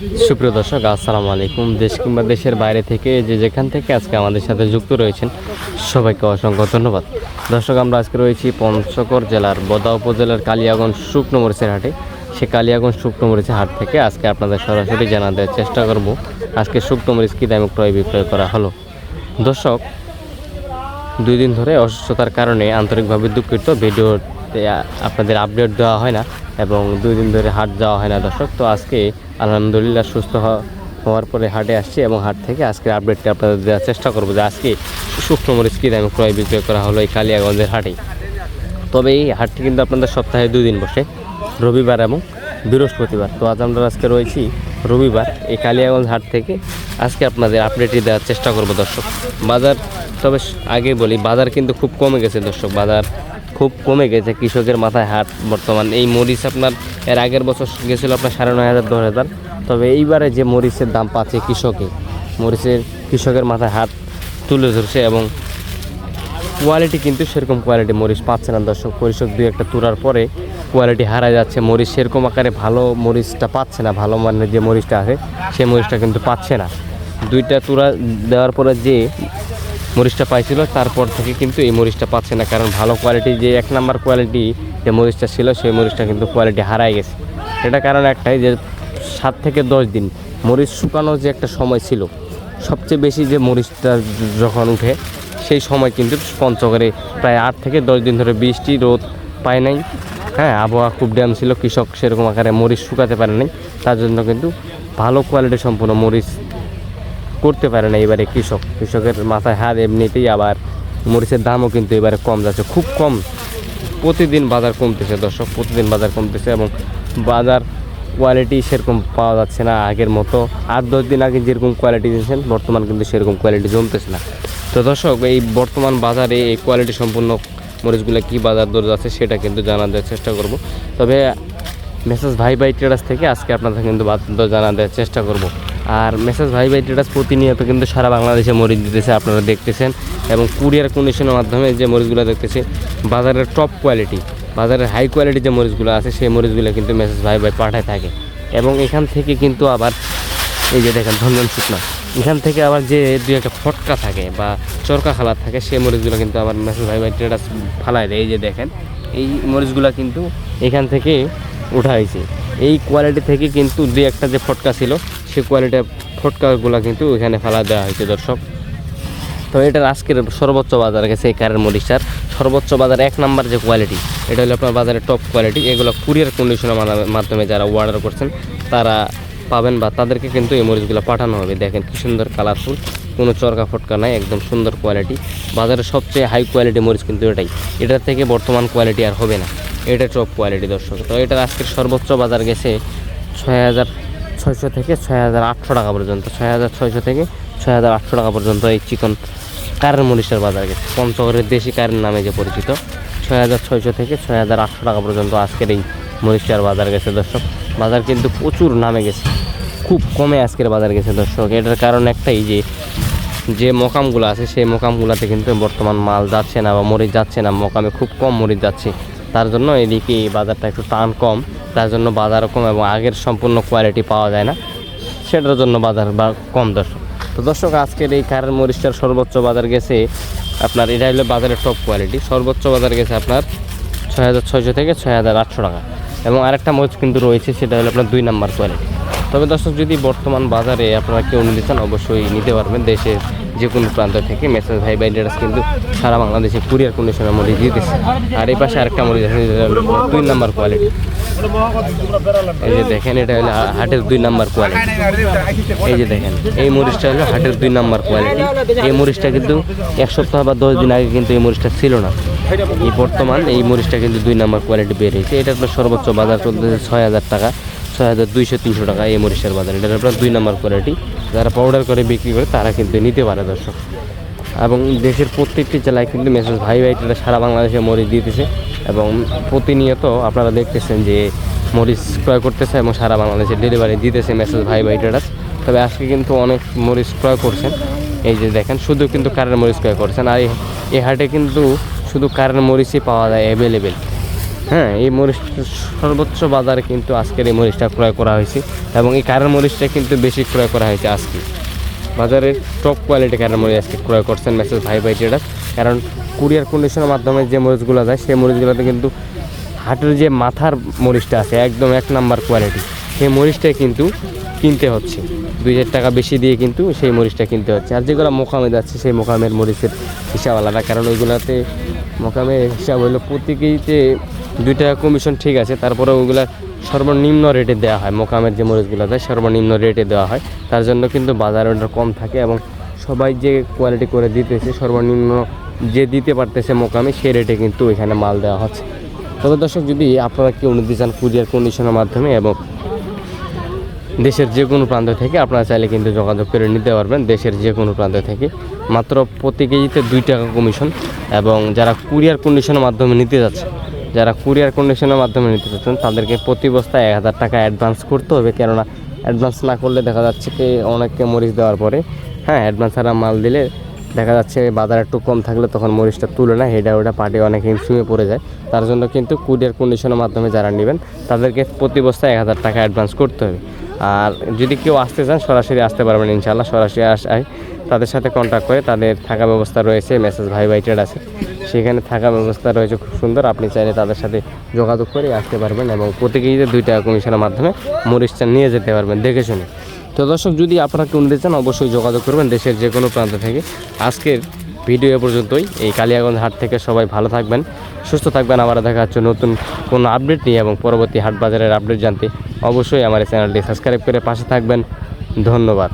সুপ্রিয় দর্শক, আসসালামু আলাইকুম। দেশ কিংবা দেশের বাইরে থেকে যে যেখান থেকে আজকে আমাদের সাথে যুক্ত রয়েছেন, সবাইকে অসংখ্য ধন্যবাদ। দর্শক, আমরা আজকে রয়েছি পঞ্চগড় জেলার বদা উপজেলার কালিয়াগঞ্জ শুকনো মরিচের হাটে। সে কালিয়াগঞ্জ শুকনো মরিচের হাট থেকে আজকে আপনাদের সরাসরি জানা দেওয়ার চেষ্টা করব। আজকে শুকনো মরিচ কী দামে ক্রয় বিক্রয় করা হলো? দর্শক, দুই দিন ধরে অসুস্থতার কারণে আন্তরিকভাবে দুঃখিত। ভিডিওতে আ- আপনাদের আপডেট দেওয়া হয় না এবং দুই দিন ধরে হাট যাওয়া হয় না দর্শক। তো আজকে আলহামদুলিল্লাহ সুস্থ হওয়ার পরে হাটে আসছি এবং হাট থেকে আজকের আপডেটটা আপনাদের দেওয়ার চেষ্টা করব যে আজকে শুকনো মরিচ কী দামে ক্রয় বিক্রয় করা হলো এই কালিয়াগঞ্জের হাটে। তবে এই হাটটি কিন্তু আপনাদের সপ্তাহে দুই দিন বসে, রবিবার এবং বৃহস্পতিবার। তো আজ আমরা আজকে রয়েছি রবিবার, এই কালিয়াগঞ্জ হাট থেকে আজকে আপনাদের আপডেটটি দেওয়ার চেষ্টা করব দর্শক। বাজার, তবে আগে বলি, বাজার কিন্তু খুব কমে গেছে দর্শক। বাজার খুব কমে গেছে কৃষকের মাথায় হাট বর্তমান। এই মরিচ আপনার, এর আগের বছর গেছিল আপনার সাড়ে নয় হাজার, দশ হাজার। তবে এইবারে যে মরিচের দাম পাচ্ছে কৃষকে, মরিচের কৃষকের মাথায় হাত তুলে ধরছে এবং কোয়ালিটি কিন্তু সেরকম কোয়ালিটি মরিচ পাচ্ছে না। দর্শক, পরিষদ দুই একটা তোলার পরে কোয়ালিটি হারা যাচ্ছে। মরিচ সেরকম আকারে ভালো মরিচটা পাচ্ছে না, ভালো মানের যে মরিচটা আছে সেই মরিচটা কিন্তু পাচ্ছে না। দুইটা তুরা দেওয়ার পরে যে মরিচটা পাইছিল, তারপর থেকে কিন্তু এই মরিচটা পাচ্ছে না, কারণ ভালো কোয়ালিটি যে এক নাম্বার কোয়ালিটি যে মরিচটা ছিল, সেই মরিচটা কিন্তু কোয়ালিটি হারাই গেছে। এটা কারণ একটাই যে সাত থেকে দশ দিন মরিচ শুকানোর যে একটা সময় ছিল, সবচেয়ে বেশি যে মরিচটা যখন উঠে, সেই সময় কিন্তু পঞ্চগড়ে প্রায় আট থেকে দশ দিন ধরে বৃষ্টি, রোদ পায় নাই। হ্যাঁ আবহাওয়া খুব ড্যাম ছিল, কৃষক সেরকম আকারে মরিচ শুকাতে পারে নাই। তার জন্য কিন্তু ভালো কোয়ালিটি সম্পূর্ণ মরিচ করতে পারে না এবারে কৃষক। কৃষকের মাথায় হাত এমনিতেই আবার মরিচের দামও কিন্তু এবারে কম যাচ্ছে, খুব কম। প্রতিদিন বাজার কমতেছে দর্শক, প্রতিদিন বাজার কমতেছে এবং বাজার কোয়ালিটি সেরকম পাওয়া যাচ্ছে না আগের মতো। আট দশ দিন আগে যেরকম কোয়ালিটি দিয়েছেন, বর্তমান কিন্তু সেরকম কোয়ালিটি জমতেছে না। তো দর্শক, এই বর্তমান বাজারে এই কোয়ালিটি সম্পূর্ণ মরিচগুলো কী বাজার দর যাচ্ছে সেটা কিন্তু জানা দেওয়ার চেষ্টা করব। তবে মেসেজ ভাই ভাই ট্রেডার্স থেকে আজকে আপনাদের কিন্তু বাদ্য জানা দেওয়ার চেষ্টা করব। আর মেসেজ ভাই ভাই ট্রেডার্স প্রতিনিয়ত কিন্তু সারা বাংলাদেশে মরিচ দিতেছে, আপনারা দেখতেছেন। এবং কুরিয়ার কন্ডিশনের মাধ্যমে যে মরিচগুলো দেখতেছে, বাজারের টপ কোয়ালিটি বাজারের হাই কোয়ালিটি যে মরিচগুলো আছে, সেই মরিচগুলো কিন্তু মেসেজ ভাই ভাই পাঠায় থাকে। এবং এখান থেকে কিন্তু আবার, এই যে দেখেন ধনজন শুকনা। এখান থেকে আবার যে দুই একটা ফটকা থাকে বা চরকা খালার থাকে, সেই মরিচগুলো কিন্তু আবার মেসেজ ভাই ভাই ট্রেডার্স ফালায় দেয়। এই যে দেখেন, এই মরিচগুলো কিন্তু এখান থেকে উঠা হয়েছে এই কোয়ালিটি থেকে কিন্তু দুই একটা যে ফটকা ছিল সেই কোয়ালিটির ফটকাগুলো কিন্তু এখানে ফেলা দেওয়া হয়েছে, দর্শক। তো এটার আজকের সর্বোচ্চ বাজার গেছে এই কারের মরিচার সর্বোচ্চ বাজার এক নাম্বার যে কোয়ালিটি এটা হলো আপনার বাজারের টপ কোয়ালিটি এগুলো কুরিয়ার কন্ডিশনের মাধ্যমে যারা অর্ডার করছেন, তারা পাবেন বা তাদেরকে কিন্তু এই মরিচগুলো পাঠানো হবে। দেখেন কি সুন্দর কালারফুল কোনো চরকা ফটকা নাই, একদম সুন্দর কোয়ালিটি বাজারের সবচেয়ে হাই কোয়ালিটি মরিচ কিন্তু এটাই। এটার থেকে বর্তমান কোয়ালিটি আর হবে না। এটা টপ কোয়ালিটি দর্শক। তো এটার আজকের সর্বোচ্চ বাজার গেছে ছয় হাজার ছয়শো থেকে ছয় হাজার আটশো টাকা পর্যন্ত, ছয় হাজার ছয়শো থেকে ছয় হাজার আটশো টাকা পর্যন্ত এই চিকন কারেন্ট মরিচের বাজার গেছে। পঞ্চগড়ের দেশি কারেন্ট নামে যে পরিচিত, ছয় হাজার ছয়শো থেকে ছয় হাজার আটশো টাকা পর্যন্ত আজকের এই মরিচটার বাজার গেছে দর্শক। বাজার কিন্তু প্রচুর নামে গেছে, খুব কমে আজকের বাজার গেছে দর্শক। এটার কারণ একটাই যে যে মোকামগুলো আছে, সেই মোকামগুলোতে কিন্তু বর্তমান মাল যাচ্ছে না বা মরিচ যাচ্ছে না, মোকামে খুব কম মরিচ যাচ্ছে। তার জন্য এদিকে বাজারটা একটু টান কম, তার জন্য বাজারও কম এবং আগের সম্পূর্ণ কোয়ালিটি পাওয়া যায় না। সেটার জন্য বাজার বা কম দর্শক। তো দর্শক, আজকের এই কারের মরিচটার সর্বোচ্চ বাজার গেছে আপনার, এটা হলো বাজারের টপ কোয়ালিটি সর্বোচ্চ বাজার গেছে আপনার ছয় হাজার ছয়শো থেকে ছয় হাজার আটশো টাকা। এবং আরেকটা মরিচ কিন্তু রয়েছে, সেটা হলো আপনার দুই নাম্বার কোয়ালিটি তবে দর্শক, যদি বর্তমান বাজারে আপনারা কেউ নিতে চান, অবশ্যই নিতে পারবেন দেশের যে কোনো প্রান্ত থেকে মেসেজ ভাই বাই ডেটাস কিন্তু সারা বাংলাদেশে কুরিয়ার কন্ডিশনের মরিচ দিতেছে আর এই পাশে আরেকটা মরিচ আছে দুই নাম্বার কোয়ালিটি এই যে দেখেন, এটা হলো হাটের দুই নাম্বার কোয়ালিটি এই যে দেখেন, এই মরিচটা হলো হাটের দুই নাম্বার কোয়ালিটি এই মরিচটা কিন্তু এক সপ্তাহ বা দশ দিন আগে কিন্তু এই মরিচটা ছিল না। এই বর্তমান এই মরিচটা কিন্তু দুই নাম্বার কোয়ালিটি বের হয়েছে এটা আপনার সর্বোচ্চ বাজার চলতেছে ছয় হাজার টাকা। ছয় হাজার দুইশো তিনশো টাকা এই মরিচের বাজার। এটা আপনার দুই নম্বর কোয়ালিটি যারা পাউডার করে বিক্রি করে, তারা কিন্তু নিতে পারে দর্শক। এবং দেশের প্রত্যেকটি জেলায় কিন্তু মেসেজ ভাই ভাই এটা সারা বাংলাদেশে মরিচ দিতেছে। এবং প্রতিনিয়ত আপনারা দেখতেছেন যে মরিচ ক্রয় করতেছে এবং সারা বাংলাদেশে ডেলিভারি দিতেছে মেসেজ ভাই ভাই ট্রেডার্স তবে আজকে কিন্তু অনেক মরিচ ক্রয় করছেন। এই যে দেখেন, শুধু কিন্তু কারেন্ট মরিচ ক্রয় করছেন। আর এই- হাটে কিন্তু শুধু কারেন্ট মরিচই পাওয়া যায় অ্যাভেলেবেল হ্যাঁ এই মরিচটা সর্বোচ্চ বাজারে কিন্তু আজকের এই মরিচটা ক্রয় করা হয়েছে এবং এই কারের মরিচটা কিন্তু বেশি ক্রয় করা হয়েছে আজকে। বাজারের টপ কোয়ালিটি কারের মরিচ আজকে ক্রয় করছেন মেসেজ ভাই ভাই ট্রেডার কারণ কুরিয়ার কন্ডিশনের মাধ্যমে যে মরিচগুলো যায়, সেই মরিচগুলোতে কিন্তু হাটের যে মাথার মরিচটা আছে, একদম এক নাম্বার কোয়ালিটি সেই মরিচটাই কিন্তু কিনতে হচ্ছে। দুই হাজার টাকা বেশি দিয়ে কিন্তু সেই মরিচটা কিনতে হচ্ছে। আর যেগুলো মোকামে যাচ্ছে, সেই মোকামের মরিচের হিসাব আলাদা। কারণ ওইগুলোতে মোকামের হিসাব হলো প্রতি কেজিতে দুই টাকা কমিশন ঠিক আছে তারপরে ওইগুলা সর্বনিম্ন রেটে দেওয়া হয়। মোকামের যে মরিচগুলো দেয়, সর্বনিম্ন রেটে দেওয়া হয়। তার জন্য কিন্তু বাজারে ওটা কম থাকে এবং সবাই যে কোয়ালিটি করে দিতেছে, সর্বনিম্ন যে দিতে পারতেছে মোকামে, সেই রেটে কিন্তু এখানে মাল দেওয়া হচ্ছে। তবে দর্শক, যদি আপনারা কেউ নিতে চান কুরিয়ার কন্ডিশনের মাধ্যমে এবং দেশের যে কোনো প্রান্ত থেকে, আপনারা চাইলে কিন্তু যোগাযোগ করে নিতে পারবেন দেশের যে কোনো প্রান্ত থেকে। মাত্র প্রতি কেজিতে দুই টাকা কমিশন এবং যারা কুরিয়ার কন্ডিশনের মাধ্যমে নিতে যাচ্ছে যারা কুরিয়ার কন্ডিশনের মাধ্যমে নিতে চাচ্ছেন, তাদেরকে প্রতি বস্তায় এক হাজার টাকা অ্যাডভান্স করতে হবে। কেননা অ্যাডভান্স না করলে দেখা যাচ্ছে কি অনেককে মরিচ দেওয়ার পরে হ্যাঁ অ্যাডভান্স ছাড়া মাল দিলে দেখা যাচ্ছে বাজার একটু কম থাকলে তখন মরিচটা তুলে না হেডা ওটা পার্টি অনেক হিমশিমে পড়ে যায়। তার জন্য কিন্তু কুরিয়ার কন্ডিশনের মাধ্যমে যারা নেবেন, তাদেরকে প্রতি বস্তায় এক হাজার টাকা অ্যাডভান্স করতে হবে। আর যদি কেউ আসতে চান, সরাসরি আসতে পারবেন ইনশাল্লাহ সরাসরি আসায় তাদের সাথে কন্ট্যাক্ট করে তাদের থাকা ব্যবস্থা রয়েছে মেসেজ ভাই ভাই আছে। সেখানে থাকা ব্যবস্থা রয়েছে, খুব সুন্দর। আপনি চাইলে তাদের সাথে যোগাযোগ করে আসতে পারবেন এবং প্রতি কেজিতে দুই টাকা কমিশনের মাধ্যমে মরিচটা নিয়ে যেতে পারবেন, দেখে শুনে। তো দর্শক, যদি আপনারা কেউ নিতে চান, অবশ্যই যোগাযোগ করবেন। দেশের যে কোনো প্রান্ত থেকে আজকের ভিডিও পর্যন্তই। এই কালিয়াগঞ্জ হাট থেকে সবাই ভালো থাকবেন, সুস্থ থাকবেন। আবার দেখা হচ্ছে নতুন কোনো আপডেট নিয়ে এবং পরবর্তী হাট বাজারের আপডেট জানতে অবশ্যই আমার এই চ্যানেলটি সাবস্ক্রাইব করে পাশে থাকবেন। ধন্যবাদ।